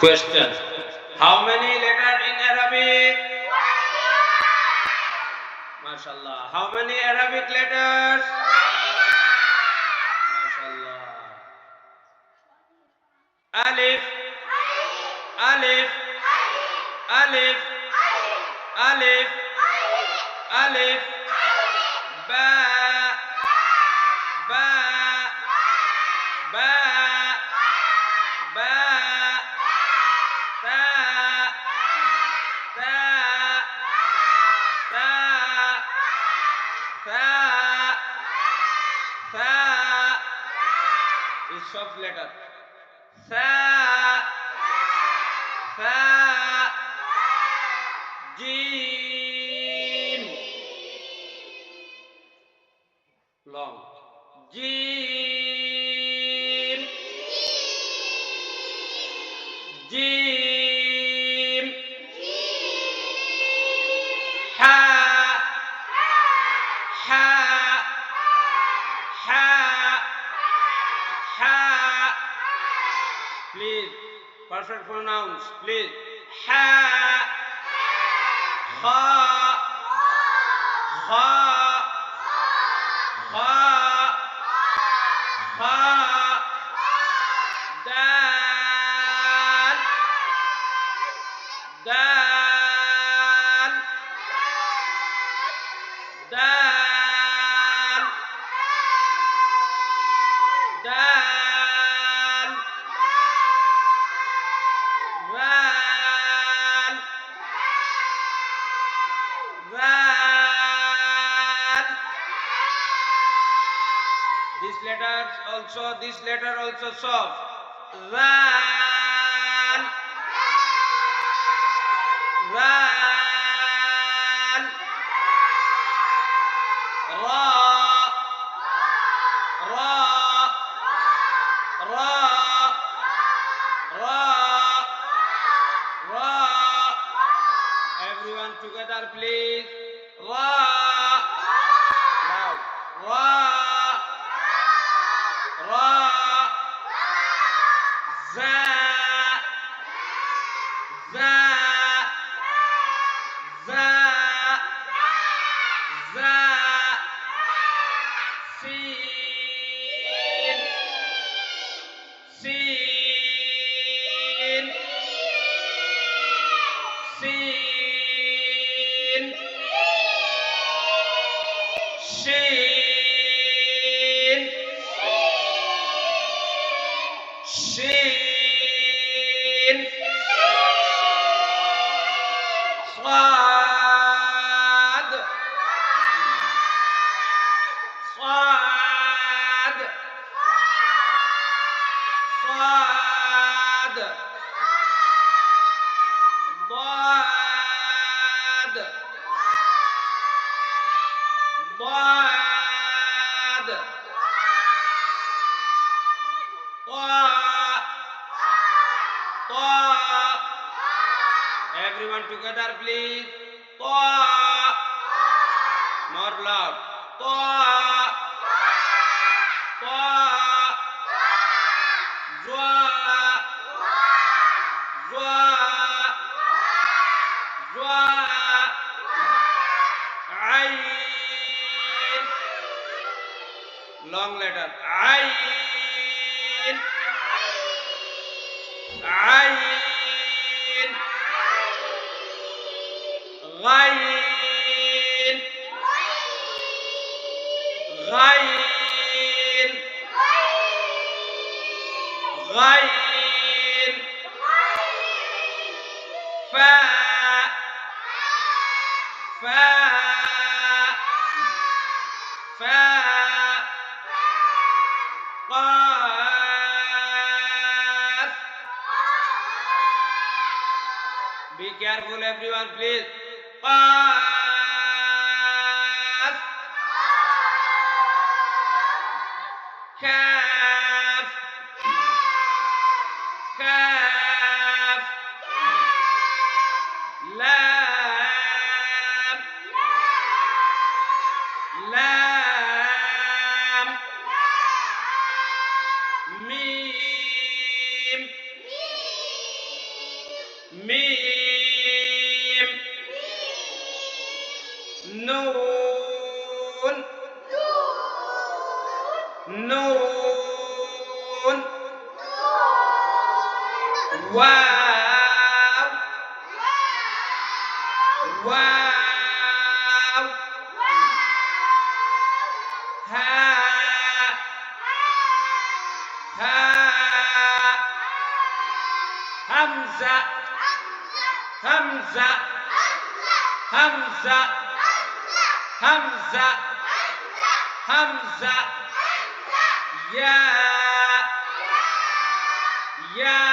Question. How many letters in Arabic? MashaAllah. How many Arabic letters? MashaAllah. Alif. Alif. Alif. Alif. Alif. Ba. Ba. Is letter. Sa. Sa. Jim. Long. Jim. Jim. Partial pronouns, please. Ha. Ha. Ha. ha. This letter also, this letter also soft. ضاد ضاد طاء طاء everyone together please طاء more loud طاء Long letter. Ain. Ain. Ghain. Ghain. Ghain. Fa. Fa. Fa. Qaf. Be careful, everyone, please. Qaf. نون واو واو ها ها همزة همزة همزة همزة همزة yeah. Yeah. yeah.